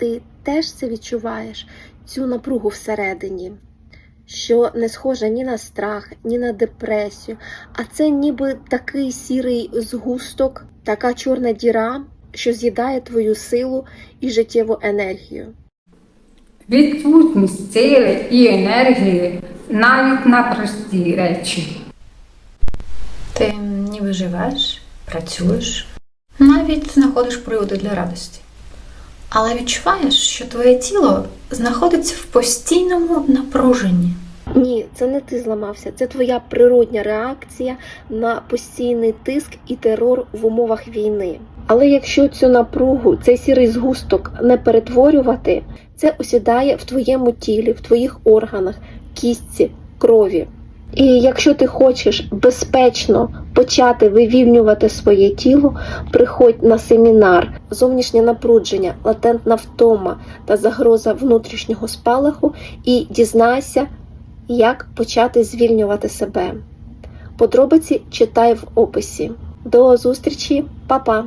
ти теж це відчуваєш, цю напругу всередині, що не схожа ні на страх, ні на депресію, а це ніби такий сірий згусток, така чорна діра, що з'їдає твою силу і життєву енергію. Відсутність сили і енергії навіть на прості речі. Ти ніби живеш, працюєш, навіть знаходиш приводи для радості. Але відчуваєш, що твоє тіло знаходиться в постійному напруженні. Ні, це не ти зламався, це твоя природня реакція на постійний тиск і терор в умовах війни. Але якщо цю напругу, цей сірий згусток не перетворювати, це осідає в твоєму тілі, в твоїх органах, кістці, крові. І якщо ти хочеш безпечно почати вивільнювати своє тіло, приходь на семінар зовнішнє напрудження, латентна втома та загроза внутрішнього спалаху і дізнайся, як почати звільнювати себе. Подробиці читай в описі. До зустрічі, Па-па!